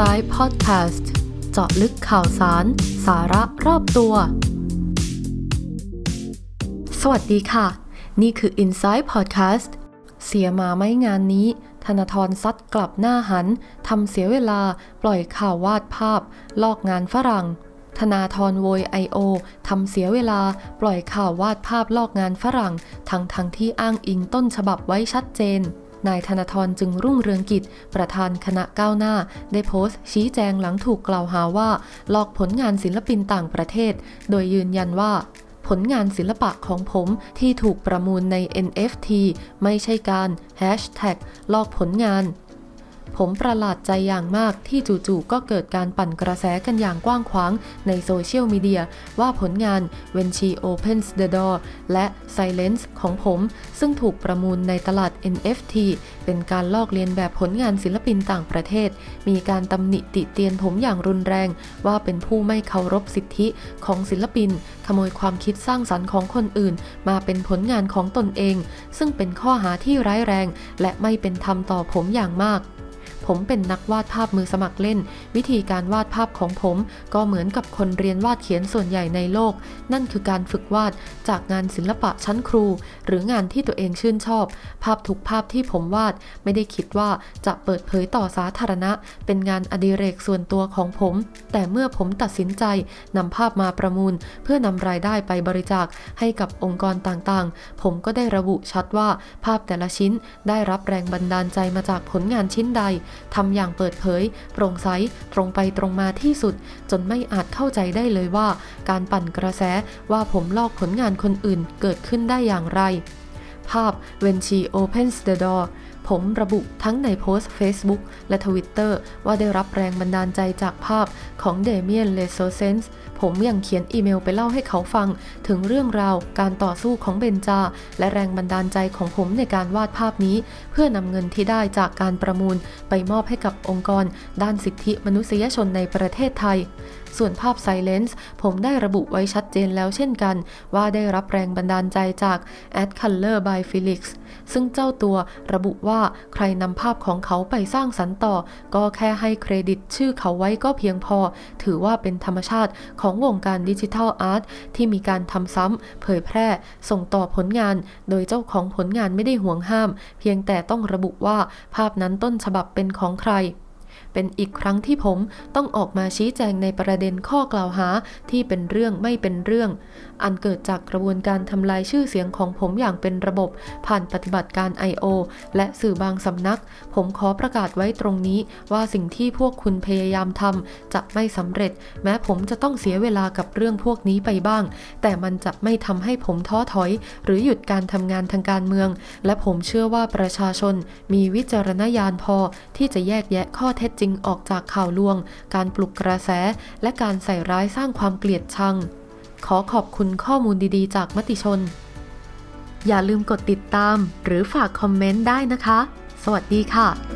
Inside Podcast เจาะลึกข่าวสาร สาระรอบตัว สวัสดีค่ะ นี่คือ Inside Podcast เสียมาไม่งานนี้ ธนาธรซัดกลับหน้าหันทำเสียเวลาปล่อยข่าววาดภาพ ลอกงานฝรั่ง ธนาธรโวยไอโอทำเสียเวลาปล่อยข่าววาดภาพลอกงานฝรั่ง ทั้งทั้งที่อ้างอิงต้นฉบับไว้ชัดเจน นายธนาธรจึงรุ่งเรืองกิจ ประธานคณะก้าวหน้า ได้โพสต์ ชี้แจงหลังถูกกล่าวหาว่าลอกผลงานศิลปินต่างประเทศ โดยยืนยันว่าผลงานศิลปะของผมที่ถูกประมูลใน NFT ไม่ใช่การ Hashtag ลอกผลงาน ผมประหลาดใจอย่างมากที่จู่ๆก็เกิดการปั่นกระแสกันอย่างกว้างขวางในโซเชียลมีเดียว่าผลงาน When She Opens the Door และ Silence ของผม ซึ่งถูกประมูลในตลาด NFT เป็นการลอกเลียนแบบผลงานศิลปินต่างประเทศ มีการตำหนิติเตียนผมอย่างรุนแรง ว่าเป็นผู้ไม่เคารพสิทธิของศิลปิน ขโมยความคิดสร้างสรรค์ของคนอื่น มาเป็นผลงานของตนเอง ซึ่งเป็นข้อหาที่ร้ายแรง และไม่เป็นธรรมต่อผมอย่างมาก ผมเป็นนักวาดภาพมือสมัครเล่น วิธีการวาดภาพของผม ก็เหมือนกับคนเรียนวาดเขียนส่วนใหญ่ในโลก นั่นคือการฝึกวาดจากงานศิลปะชั้นครู หรืองานที่ตัวเองชื่นชอบ ภาพทุกภาพที่ผมวาด ไม่ได้คิดว่าจะเปิดเผยต่อสาธารณะ เป็นงานอดิเรกส่วนตัวของผม แต่เมื่อผมตัดสินใจนำภาพมาประมูล เพื่อนำรายได้ไปบริจาคให้กับองค์กรต่างๆ ผมก็ได้ระบุชัดว่าภาพแต่ละชิ้นได้รับแรงบันดาลใจมาจากผลงานชิ้นใดทำอย่างเปิดเผย โปร่งใส ตรงไปตรงมาที่สุด จนไม่อาจเข้าใจได้เลยว่า การปั่นกระแสว่าผมลอกผลงานคนอื่นเกิดขึ้นได้อย่างไร ภาพ When she opens the door ผมระบุทั้งในโพสต์ Facebook และ Twitter ว่าได้รับแรงบันดาลใจจากภาพของเดเมียน เลโซเซนส์ ผมยังเขียนอีเมลไปเล่าให้เขาฟัง ถึงเรื่องราวการต่อสู้ของเบนจา และแรงบันดาลใจของผมในการวาดภาพนี้ เพื่อนำเงินที่ได้จากการประมูล ไปมอบให้กับองค์กร ด้านสิทธิมนุษยชนในประเทศไทย ส่วนภาพ Silence ผมได้ระบุไว้ชัดเจนแล้วเช่นกัน ว่าได้รับแรงบันดาลใจจาก Ad Color by Felix ซึ่งเจ้าตัวระบุว่าใครนำภาพของเขาไปสร้างสรรค์ต่อ ก็แค่ให้เครดิตชื่อเขาไว้ก็เพียงพอ ถือว่าเป็นธรรมชาติของวงการดิจิทัลอาร์ตที่มีการทำซ้ำเผยแพร่ ส่งต่อผลงาน โดยเจ้าของผลงานไม่ได้ห่วงห้าม เพียงแต่ต้องระบุว่าภาพนั้นต้นฉบับเป็นของใคร เป็นอีกครั้งที่ผมต้องออกมาชี้แจงในประเด็นข้อกล่าวหาที่เป็นเรื่องไม่เป็นเรื่อง อันเกิดจากกระบวนการทำลายชื่อเสียงของผมอย่างเป็นระบบ ผ่านปฏิบัติการ I.O. และสื่อบางสำนัก ผมขอประกาศไว้ตรงนี้ว่าสิ่งที่พวกคุณพยายามทำจะไม่สำเร็จ แม้ผมจะต้องเสียเวลากับเรื่องพวกนี้ไปบ้าง แต่มันจะไม่ทำให้ผมท้อถอย หรือหยุดการทำงานทางการเมือง และผมเชื่อว่าประชาชนมีวิจารณญาณพอที่จะแยกแยะข้อเท็จจจริงออกจากข่าวลวง การปลุกกระแส และการใส่ร้ายสร้างความเกลียดชัง ขอขอบคุณข้อมูลดีๆ จากมติชน อย่าลืมกดติดตาม หรือฝากคอมเมนต์ได้นะคะ สวัสดีค่ะ